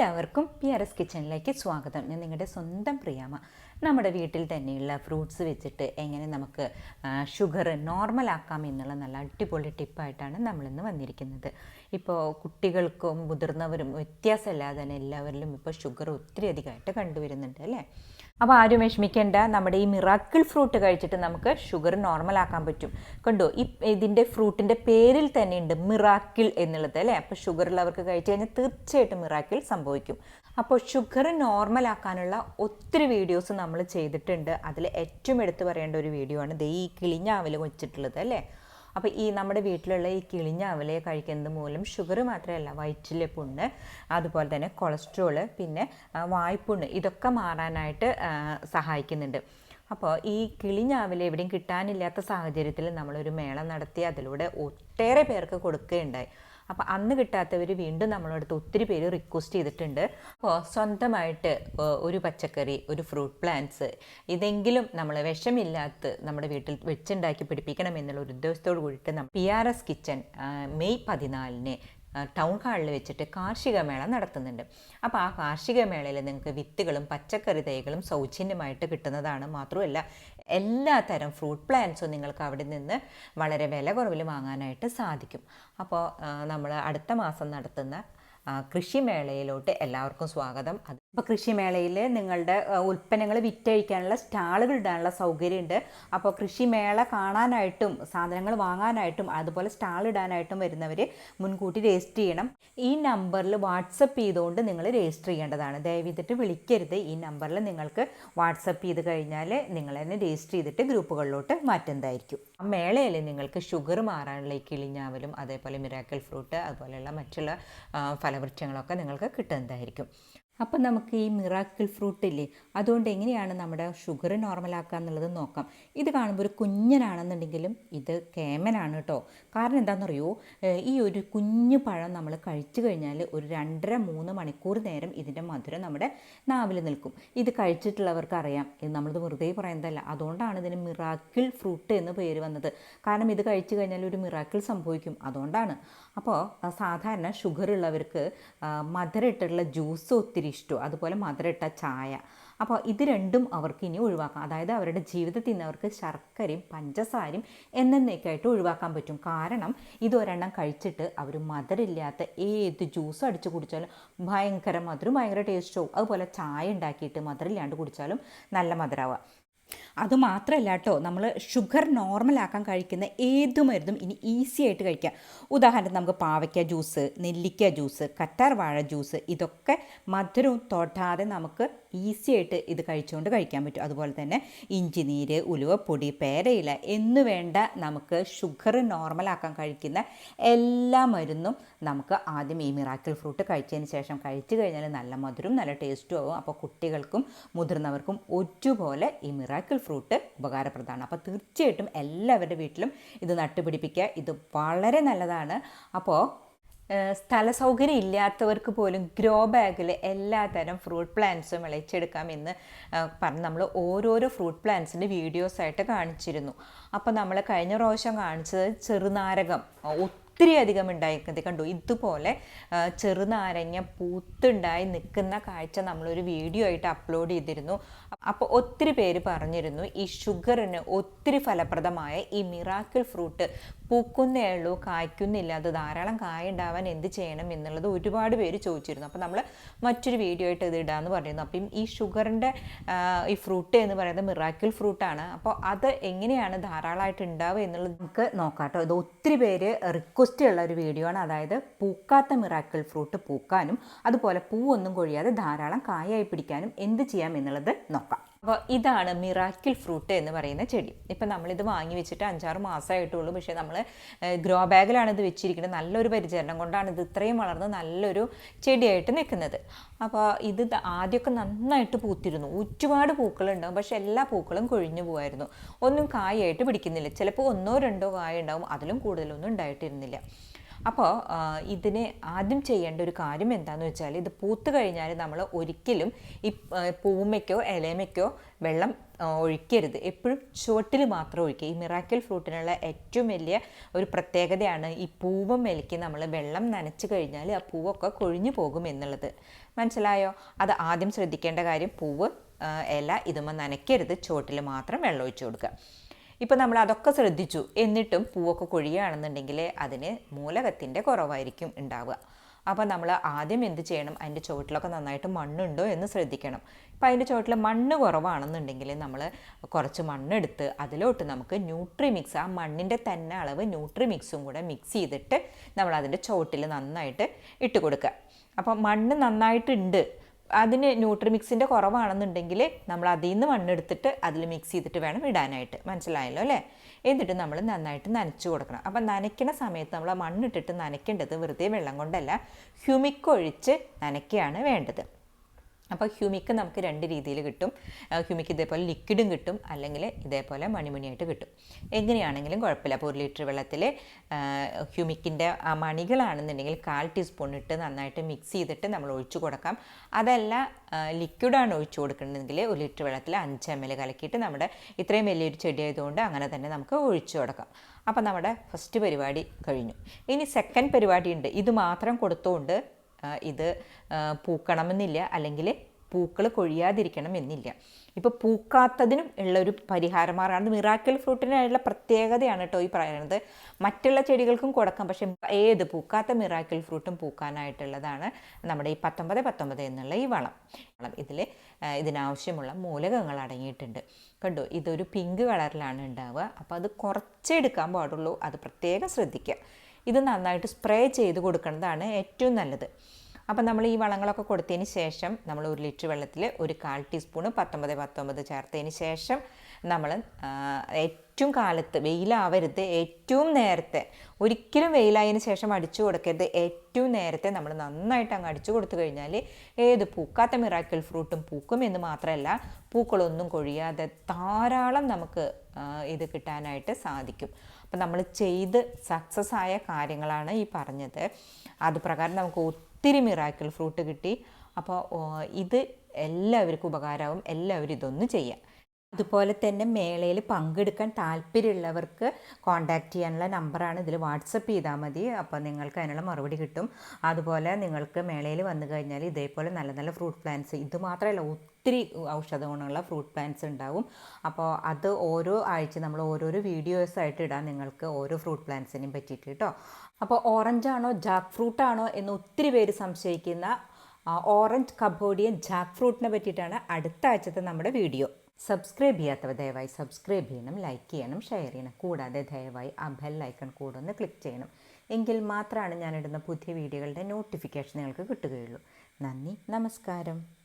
എല്ലാവർക്കും P R S കിച്ചണിലേക്ക് സ്വാഗതം. ഞാൻ നിങ്ങളുടെ സ്വന്തം പ്രിയാമ നമ്മുടെ വീട്ടിൽ തന്നെയുള്ള ഫ്രൂട്ട്സ് വെച്ചിട്ട് എങ്ങനെ നമുക്ക് ഷുഗർ നോർമലാക്കാം എന്നുള്ള നല്ല അടിപൊളി ടിപ്പായിട്ടാണ് നമ്മളിന്ന് വന്നിരിക്കുന്നത്. ഇപ്പോൾ കുട്ടികൾക്കും മുതിർന്നവരും വ്യത്യാസമില്ലാതെ തന്നെ എല്ലാവരിലും ഇപ്പോൾ ഷുഗർ ഒത്തിരി അധികമായിട്ട് കണ്ടുവരുന്നുണ്ട് അല്ലേ? അപ്പോൾ ആരും വിഷമിക്കേണ്ട. നമ്മുടെ ഈ മിറാക്കിൾ ഫ്രൂട്ട് കഴിച്ചിട്ട് നമുക്ക് ഷുഗർ നോർമലാക്കാൻ പറ്റും. കണ്ടോ? ഈ ഇതിന്റെ ഫ്രൂട്ടിന്റെ പേരിൽ തന്നെ ഉണ്ട് മിറാക്കിൾ എന്നുള്ളത് അല്ലേ? അപ്പോൾ ഷുഗർ ഉള്ളവർക്ക് കഴിച്ചു കഴിഞ്ഞാൽ തീർച്ചയായിട്ടും മിറാക്കിൾ സംഭവിക്കും. അപ്പോൾ ഷുഗർ നോർമലാക്കാനുള്ള ഒത്തിരി വീഡിയോസ് നമ്മൾ ചെയ്തിട്ടുണ്ട്. അതിൽ ഏറ്റവും എടുത്തു പറയേണ്ട ഒരു വീഡിയോ ആണ് ദൈ കിളിഞ്ഞാവൽ വെച്ചിട്ടുള്ളത് അല്ലേ? അപ്പോൾ ഈ നമ്മുടെ വീട്ടിലുള്ള ഈ കിളിഞ്ഞ അവലയെ കഴിക്കുന്നത് മൂലം ഷുഗർ മാത്രമല്ല വയറ്റിലെ പുണ്ണ് അതുപോലെ തന്നെ കൊളസ്ട്രോൾ പിന്നെ വായ്പുണ്ണ് ഇതൊക്കെ മാറാനായിട്ട് സഹായിക്കുന്നുണ്ട്. അപ്പോൾ ഈ കിളിഞ്ഞാവില എവിടെയും കിട്ടാനില്ലാത്ത സാഹചര്യത്തിൽ നമ്മളൊരു മേള നടത്തി അതിലൂടെ ഒട്ടേറെ പേർക്ക് കൊടുക്കുകയുണ്ടായി. അപ്പോൾ അന്ന് കിട്ടാത്തവർ വീണ്ടും നമ്മളടുത്ത് ഒത്തിരി പേര് റിക്വസ്റ്റ് ചെയ്തിട്ടുണ്ട്. അപ്പോൾ സ്വന്തമായിട്ട് ഒരു പച്ചക്കറി ഒരു ഫ്രൂട്ട് പ്ലാന്റ്സ് ഇതെങ്കിലും നമ്മൾ വിഷമില്ലാത്ത നമ്മുടെ വീട്ടിൽ വെച്ചുണ്ടാക്കി പിടിപ്പിക്കണം എന്നുള്ള ഒരു ഉദ്ദേശത്തോട് കൂടിയിട്ട് P R S kitchen May പതിനാലിന് ടൗൺ ഹാളിൽ വെച്ചിട്ട് കാർഷിക മേള നടത്തുന്നുണ്ട്. അപ്പോൾ ആ കാർഷിക മേളയിൽ നിങ്ങൾക്ക് വിത്തുകളും പച്ചക്കറി തൈകളും സൗജന്യമായിട്ട് കിട്ടുന്നതാണ് മാത്രമല്ല എല്ലാ തരം ഫ്രൂട്ട് പ്ലാന്റ്സും നിങ്ങൾക്ക് അവിടെ നിന്ന് വളരെ വില കുറവിൽ വാങ്ങാനായിട്ട് സാധിക്കും. അപ്പോൾ നമ്മൾ അടുത്ത മാസം നടത്തുന്ന കൃഷിമേളയിലോട്ട് എല്ലാവർക്കും സ്വാഗതം. അപ്പോൾ കൃഷിമേളയിൽ നിങ്ങളുടെ ഉൽപ്പന്നങ്ങൾ വിറ്റഴിക്കാനുള്ള സ്റ്റാളുകൾ ഇടാനുള്ള സൗകര്യമുണ്ട്. അപ്പോൾ കൃഷിമേള കാണാനായിട്ടും സാധനങ്ങൾ വാങ്ങാനായിട്ടും അതുപോലെ സ്റ്റാൾ ഇടാനായിട്ടും വരുന്നവർ മുൻകൂട്ടി രജിസ്റ്റർ ചെയ്യണം. ഈ നമ്പറിൽ വാട്സപ്പ് ചെയ്തുകൊണ്ട് നിങ്ങൾ രജിസ്റ്റർ ചെയ്യേണ്ടതാണ്. ദയവിതിട്ട് വിളിക്കരുത്. ഈ നമ്പറിൽ നിങ്ങൾക്ക് വാട്സപ്പ് ചെയ്ത് കഴിഞ്ഞാൽ നിങ്ങൾ തന്നെ രജിസ്റ്റർ ചെയ്തിട്ട് ഗ്രൂപ്പുകളിലോട്ട് മാറ്റുന്നതായിരിക്കും. ആ മേളയിൽ നിങ്ങൾക്ക് ഷുഗർ മാറാനുള്ള ഈ കിളിഞ്ഞാവലും അതേപോലെ മിറാക്കൽ ഫ്രൂട്ട് അതുപോലെയുള്ള മറ്റുള്ള ഫലവൃക്ഷങ്ങളൊക്കെ നിങ്ങൾക്ക് കിട്ടുന്നതായിരിക്കും. അപ്പം നമുക്ക് ഈ മിറാക്കിൾ ഫ്രൂട്ട് ഇല്ലേ അതുകൊണ്ട് എങ്ങനെയാണ് നമ്മുടെ ഷുഗർ നോർമലാക്കുക എന്നുള്ളത് നോക്കാം. ഇത് കാണുമ്പോൾ ഒരു കുഞ്ഞനാണെന്നുണ്ടെങ്കിലും ഇത് കേമനാണ് കേട്ടോ. കാരണം എന്താണെന്നറിയോ ഈ ഒരു കുഞ്ഞു പഴം നമ്മൾ കഴിച്ചു കഴിഞ്ഞാൽ ഒരു രണ്ടര മൂന്ന് മണിക്കൂർ നേരം ഇതിന്റെ മധുരം നമ്മുടെ നാവിൽ നിൽക്കും. ഇത് കഴിച്ചിട്ടുള്ളവർക്ക് അറിയാം ഇത് നമ്മളിത് വെറുതെ പറയുന്നതല്ല. അതുകൊണ്ടാണ് ഇതിന് മിറാക്കിൾ ഫ്രൂട്ട് എന്ന് പേര് വന്നത്. കാരണം ഇത് കഴിച്ചു കഴിഞ്ഞാൽ ഒരു മിറാക്കിൾ സംഭവിക്കും. അതുകൊണ്ടാണ്. അപ്പോൾ സാധാരണ ഷുഗർ ഉള്ളവർക്ക് മധുരമിട്ടുള്ള ജ്യൂസ് ഒത്തിരി ഇഷ്ടവും അതുപോലെ മധുരമിട്ട ചായ. അപ്പോൾ ഇത് രണ്ടും അവർക്ക് ഇനി ഒഴിവാക്കാം. അതായത് അവരുടെ ജീവിതത്തിൽ നിന്ന് അവർക്ക് ശർക്കരയും പഞ്ചസാരയും എന്നേക്കായിട്ട് ഒഴിവാക്കാൻ പറ്റും. കാരണം ഇത് ഒരെണ്ണം കഴിച്ചിട്ട് അവർ മധുരമില്ലാത്ത ഏത് ജ്യൂസും അടിച്ച് കുടിച്ചാലും ഭയങ്കര മധുരം ഭയങ്കര ടേസ്റ്റോ അതുപോലെ ചായ ഉണ്ടാക്കിയിട്ട് മധുരമില്ലാണ്ട് കുടിച്ചാലും നല്ല മധുരമാവുക അതുമാത്രമല്ല കേട്ടോ നമ്മൾ ഷുഗർ നോർമലാക്കാൻ കഴിക്കുന്ന ഏത് മരുന്നും ഇനി ഈസി ആയിട്ട് കഴിക്കാം. ഉദാഹരണത്തിന് നമുക്ക് പാവയ്ക്ക ജ്യൂസ് നെല്ലിക്ക ജ്യൂസ് കറ്റാർ വാഴ ജ്യൂസ് ഇതൊക്കെ മധുരവും തൊട്ടാതെ നമുക്ക് ഈസി ആയിട്ട് ഇത് കഴിച്ചുകൊണ്ട് കഴിക്കാൻ പറ്റും. അതുപോലെ തന്നെ ഇഞ്ചി നീര് ഉലുവപ്പൊടി പേരയില എന്ന് വേണ്ട നമുക്ക് ഷുഗർ നോർമലാക്കാൻ കഴിക്കുന്ന എല്ലാ മരുന്നും നമുക്ക് ആദ്യം ഈ മിറാക്കിൾ ഫ്രൂട്ട് കഴിച്ചതിന് ശേഷം കഴിച്ചു കഴിഞ്ഞാൽ നല്ല മധുരവും നല്ല ടേസ്റ്റും ആവും. അപ്പോൾ കുട്ടികൾക്കും മുതിർന്നവർക്കും ഒരുപോലെ ഈ മിറാക്കിൾ ഫ്രൂട്ട് ഉപകാരപ്രദമാണ്. അപ്പോൾ തീർച്ചയായിട്ടും എല്ലാവരുടെ വീട്ടിലും ഇത് നട്ടുപിടിപ്പിക്കുക ഇത് വളരെ നല്ലതാണ്. അപ്പോൾ സ്ഥല സൗകര്യം ഇല്ലാത്തവർക്ക് പോലും ഗ്രോ ബാഗിൽ എല്ലാതരം ഫ്രൂട്ട് പ്ലാന്റ്സും വിളയിച്ചെടുക്കാമെന്ന് എന്ന് പറഞ്ഞ് നമ്മൾ ഓരോരോ ഫ്രൂട്ട് പ്ലാന്റ്സിന്റെ വീഡിയോസായിട്ട് കാണിച്ചിരുന്നു. അപ്പോൾ നമ്മൾ കഴിഞ്ഞ പ്രാവശ്യം കാണിച്ചത് ചെറുനാരകം ഒത്തിരി അധികം ഉണ്ടായിരിക്കുന്നത് കണ്ടു? ഇതുപോലെ ചെറുനാരങ്ങ പൂത്തുണ്ടായി നിൽക്കുന്ന കാഴ്ച നമ്മളൊരു വീഡിയോ ആയിട്ട് അപ്ലോഡ് ചെയ്തിരുന്നു. അപ്പോൾ ഒത്തിരി പേര് പറഞ്ഞിരുന്നു ഈ ഷുഗറിന് ഒത്തിരി ഫലപ്രദമായ ഈ മിറാക്കിൾ ഫ്രൂട്ട് പൂക്കുന്നേ ഉള്ളൂ കായ്ക്കുന്നില്ല അത് ധാരാളം കായ ഉണ്ടാവാൻ എന്ത് ചെയ്യണം എന്നുള്ളത് ഒരുപാട് പേര് ചോദിച്ചിരുന്നു. അപ്പോൾ നമ്മൾ മറ്റൊരു വീഡിയോ ആയിട്ട് ഇത് ഇടാമെന്ന് പറയുന്നു അപ്പം ഈ ഷുഗറിന്റെ ഈ ഫ്രൂട്ട് എന്ന് പറയുന്നത് മിറാക്കിൾ ഫ്രൂട്ടാണ്. അപ്പോൾ അത് എങ്ങനെയാണ് ധാരാളമായിട്ട് ഉണ്ടാവുക എന്നുള്ളത് നമുക്ക് നോക്കാം കേട്ടോ. ഇത് ഒത്തിരി പേര് റിക്വസ്റ്റ് ഉള്ള ഒരു വീഡിയോ ആണ് അതായത് പൂക്കാത്ത മിറാക്കിൾ ഫ്രൂട്ട് പൂക്കാനും അതുപോലെ പൂവൊന്നും കൊഴിയാതെ ധാരാളം കായായി പിടിക്കാനും എന്ത് ചെയ്യാം എന്നുള്ളത് നോക്കാം. അപ്പോൾ ഇതാണ് മിറാക്കിൾ ഫ്രൂട്ട് എന്ന് പറയുന്ന ചെടി. ഇപ്പം നമ്മളിത് വാങ്ങി വെച്ചിട്ട് അഞ്ചാറ് മാസമായിട്ടുള്ളൂ പക്ഷേ നമ്മൾ ഗ്രോ ബാഗിലാണ് ഇത് വെച്ചിരിക്കുന്നത്. നല്ലൊരു പരിചരണം കൊണ്ടാണ് ഇത് ഇത്രയും വളർന്ന് നല്ലൊരു ചെടിയായിട്ട് നിൽക്കുന്നത്. അപ്പോൾ ഇത് ആദ്യമൊക്കെ നന്നായിട്ട് പൂത്തിരുന്നു. ഒരുപാട് പൂക്കളുണ്ടാവും. പക്ഷേ എല്ലാ പൂക്കളും കൊഴിഞ്ഞു പോകുമായിരുന്നു ഒന്നും കായായിട്ട് പിടിക്കുന്നില്ല. ചിലപ്പോൾ ഒന്നോ രണ്ടോ കായ ഉണ്ടാവും. അതിലും കൂടുതലൊന്നും ഉണ്ടായിട്ടിരുന്നില്ല. അപ്പോൾ ഇതിന് ആദ്യം ചെയ്യേണ്ട ഒരു കാര്യം എന്താണെന്ന് വെച്ചാൽ ഇത് പൂത്ത് കഴിഞ്ഞാൽ നമ്മൾ ഒരിക്കലും ഈ പൂമയ്ക്കോ ഇലമയ്ക്കോ വെള്ളം ഒഴിക്കരുത്. എപ്പോഴും ചുവട്ടിൽ മാത്രം ഒഴിക്കുക. ഈ മിറാക്കിൾ ഫ്രൂട്ടിനുള്ള ഏറ്റവും വലിയ ഒരു പ്രത്യേകതയാണ് ഈ പൂവും മെലിക്ക് നമ്മൾ വെള്ളം നനച്ച് കഴിഞ്ഞാൽ ആ പൂവൊക്കെ കൊഴിഞ്ഞു പോകും എന്നുള്ളത്. മനസ്സിലായോ? അത് ആദ്യം ശ്രദ്ധിക്കേണ്ട കാര്യം പൂവ് ഇല ഇതുമ്പോൾ നനയ്ക്കരുത്. ചുവട്ടിൽ മാത്രം വെള്ളം ഒഴിച്ചു കൊടുക്കുക. ഇപ്പം നമ്മൾ അതൊക്കെ ശ്രദ്ധിച്ചു. എന്നിട്ടും പൂവൊക്കെ കൊഴിയുകയാണെന്നുണ്ടെങ്കിൽ അതിന് മൂലകത്തിന്റെ കുറവായിരിക്കും ഉണ്ടാവുക. അപ്പോൾ നമ്മൾ ആദ്യം എന്ത് ചെയ്യണം? അതിന്റെ ചുവട്ടിലൊക്കെ നന്നായിട്ട് മണ്ണുണ്ടോ എന്ന് ശ്രദ്ധിക്കണം. ഇപ്പം അതിന്റെ ചുവട്ടിൽ മണ്ണ് കുറവാണെന്നുണ്ടെങ്കിൽ നമ്മൾ കുറച്ച് മണ്ണെടുത്ത് അതിലോട്ട് നമുക്ക് ന്യൂട്രി മിക്സ് ആ മണ്ണിന്റെ തന്നെ അളവ് ന്യൂട്രി മിക്സും കൂടെ മിക്സ് ചെയ്തിട്ട് നമ്മൾ അതിന്റെ ചുവട്ടിൽ നന്നായിട്ട് ഇട്ട് കൊടുക്കുക. അപ്പോൾ മണ്ണ് നന്നായിട്ടുണ്ട് അതിന് ന്യൂട്രിമിക്സിന്റെ കുറവാണെന്നുണ്ടെങ്കിൽ നമ്മൾ അതിൽ നിന്ന് മണ്ണെടുത്തിട്ട് അതിൽ മിക്സ് ചെയ്തിട്ട് വേണം ഇടാനായിട്ട്. മനസ്സിലായല്ലോ അല്ലേ? എന്നിട്ട് നമ്മൾ നന്നായിട്ട് നനച്ചു കൊടുക്കണം. അപ്പം നനയ്ക്കുന്ന സമയത്ത് നമ്മൾ മണ്ണിട്ടിട്ട് നനയ്ക്കേണ്ടത് വെറുതെ വെള്ളം കൊണ്ടല്ല ഹ്യൂമിക്കൊഴിച്ച് നനയ്ക്കുകയാണ് വേണ്ടത്. അപ്പോൾ ഹ്യൂമിക്ക് നമുക്ക് രണ്ട് രീതിയിൽ കിട്ടും. ഹ്യൂമിക്ക് ഇതേപോലെ ലിക്വിഡും കിട്ടും അല്ലെങ്കിൽ ഇതേപോലെ മണിമണിയായിട്ട് കിട്ടും. എങ്ങനെയാണെങ്കിലും കുഴപ്പമില്ല. അപ്പോൾ ഒരു ലിറ്റർ വെള്ളത്തിൽ ഹ്യൂമിക്കിന്റെ ആ മണികളാണെന്നുണ്ടെങ്കിൽ കാൽ ടീസ്പൂൺ ഇട്ട് നന്നായിട്ട് മിക്സ് ചെയ്തിട്ട് നമ്മൾ ഒഴിച്ചു കൊടുക്കാം. അതല്ല ലിക്വിഡാണ് ഒഴിച്ചു കൊടുക്കുന്നതെങ്കിൽ ഒരു ലിറ്റർ വെള്ളത്തിൽ അഞ്ച് എം എൽ കലക്കിയിട്ട് നമ്മുടെ ഇത്രയും വലിയൊരു ചെടി ആയതുകൊണ്ട് അങ്ങനെ തന്നെ നമുക്ക് ഒഴിച്ചു കൊടുക്കാം. അപ്പോൾ നമ്മുടെ ഫസ്റ്റ് പരിപാടി കഴിഞ്ഞു. ഇനി സെക്കൻഡ് പരിപാടി ഉണ്ട് ഇത് മാത്രം കൊടുത്തുകൊണ്ട് ഇത് പൂക്കണമെന്നില്ല. അല്ലെങ്കിൽ പൂക്കൾ കൊഴിയാതിരിക്കണം എന്നില്ല. ഇപ്പോൾ പൂക്കാത്തതിനും ഉള്ള ഒരു പരിഹാരമാറാണ് മിറാക്കിൾ ഫ്രൂട്ടിനുള്ള പ്രത്യേകതയാണ് കേട്ടോ ഈ പറയുന്നത്. മറ്റുള്ള ചെടികൾക്കും കൊടുക്കാം. പക്ഷേ ഏത് പൂക്കാത്ത മിറാക്കിൾ ഫ്രൂട്ടും പൂക്കാനായിട്ടുള്ളതാണ് നമ്മുടെ ഈ പത്തൊമ്പത് പത്തൊമ്പത് എന്നുള്ള ഈ വളം. വളം ഇതിൽ ഇതിനാവശ്യമുള്ള മൂലകങ്ങൾ അടങ്ങിയിട്ടുണ്ട്. കണ്ടോ? ഇതൊരു പിങ്ക് കളറിലാണ് ഉണ്ടാവുക. അപ്പോൾ അത് കുറച്ചെടുക്കാൻ പാടുള്ളൂ. അത് പ്രത്യേകം ശ്രദ്ധിക്കുക. ഇത് നന്നായിട്ട് സ്പ്രേ ചെയ്ത് കൊടുക്കുന്നതാണ് ഏറ്റവും നല്ലത്. അപ്പം നമ്മൾ ഈ വളങ്ങളൊക്കെ കൊടുത്തതിന് ശേഷം നമ്മൾ ഒരു ലിറ്റർ വെള്ളത്തിൽ ഒരു കാൽ ടീസ്പൂണ് പത്തൊമ്പത് പത്തൊമ്പത് ചേർത്തതിന് ശേഷം നമ്മൾ ഏറ്റവും കാലത്ത് വെയിലാവരുത് ഏറ്റവും നേരത്തെ. ഒരിക്കലും വെയിലായതിന് ശേഷം അടിച്ചു കൊടുക്കരുത്. ഏറ്റവും നേരത്തെ നമ്മൾ നന്നായിട്ട് അങ്ങ് അടിച്ചു കൊടുത്തു കഴിഞ്ഞാൽ ഏത് പൂക്കാത്ത മിറാക്കിൾ ഫ്രൂട്ടും പൂക്കും എന്ന് മാത്രമല്ല പൂക്കളൊന്നും കൊഴിയാതെ ധാരാളം നമുക്ക് ഇത് കിട്ടാനായിട്ട് സാധിക്കും. അപ്പം നമ്മൾ ചെയ്ത് സക്സസ് ആയ കാര്യങ്ങളാണ് ഈ പറഞ്ഞത്. അത് പ്രകാരം നമുക്ക് ഒത്തിരി മിറാക്കിൾ ഫ്രൂട്ട് കിട്ടി. അപ്പോൾ ഇത് എല്ലാവർക്കും ഉപകാരമാവും. എല്ലാവരും ഇതൊന്ന് ചെയ്യാം. അതുപോലെ തന്നെ മേളയിൽ പങ്കെടുക്കാൻ താല്പര്യമുള്ളവർക്ക് കോൺടാക്റ്റ് ചെയ്യാനുള്ള നമ്പറാണ് ഇതിൽ വാട്സപ്പ് ചെയ്താൽ മതി. അപ്പോൾ നിങ്ങൾക്ക് അതിനുള്ള മറുപടി കിട്ടും. അതുപോലെ നിങ്ങൾക്ക് മേളയിൽ വന്നു കഴിഞ്ഞാൽ ഇതേപോലെ നല്ല നല്ല ഫ്രൂട്ട് പ്ലാന്റ്സ് ഇത് മാത്രമല്ല ഒത്തിരി ഔഷധ ഗുണമുള്ള ഫ്രൂട്ട് പ്ലാന്റ്സ് ഉണ്ടാവും. അപ്പോൾ അത് ഓരോ ആഴ്ച നമ്മൾ ഓരോരോ വീഡിയോസ് ആയിട്ട് ഇടാം നിങ്ങൾക്ക് ഓരോ ഫ്രൂട്ട് പ്ലാന്റ്സിനെയും പറ്റിയിട്ട് കേട്ടോ അപ്പോൾ ഓറഞ്ചാണോ ജാക്ക് ഫ്രൂട്ടാണോ എന്ന് ഒത്തിരി പേര് സംശയിക്കുന്ന ഓറഞ്ച് കബോഡിയൻ ജാക്ക് ഫ്രൂട്ടിനെ പറ്റിയിട്ടാണ് അടുത്ത ആഴ്ചത്തെ നമ്മുടെ വീഡിയോ സബ്സ്ക്രൈബ് ചെയ്യാത്തവർ ദയവായി സബ്സ്ക്രൈബ് ചെയ്യണം ലൈക്ക് ചെയ്യണം ഷെയർ ചെയ്യണം. കൂടാതെ ദയവായി ആ ബെൽ ഐക്കൺ കൂടെ ഒന്ന് ക്ലിക്ക് ചെയ്യണം. എങ്കിൽ മാത്രമാണ് ഞാനിടുന്ന പുതിയ വീഡിയോകളുടെ നോട്ടിഫിക്കേഷൻ നിങ്ങൾക്ക് കിട്ടുകയുള്ളൂ. നന്ദി നമസ്കാരം.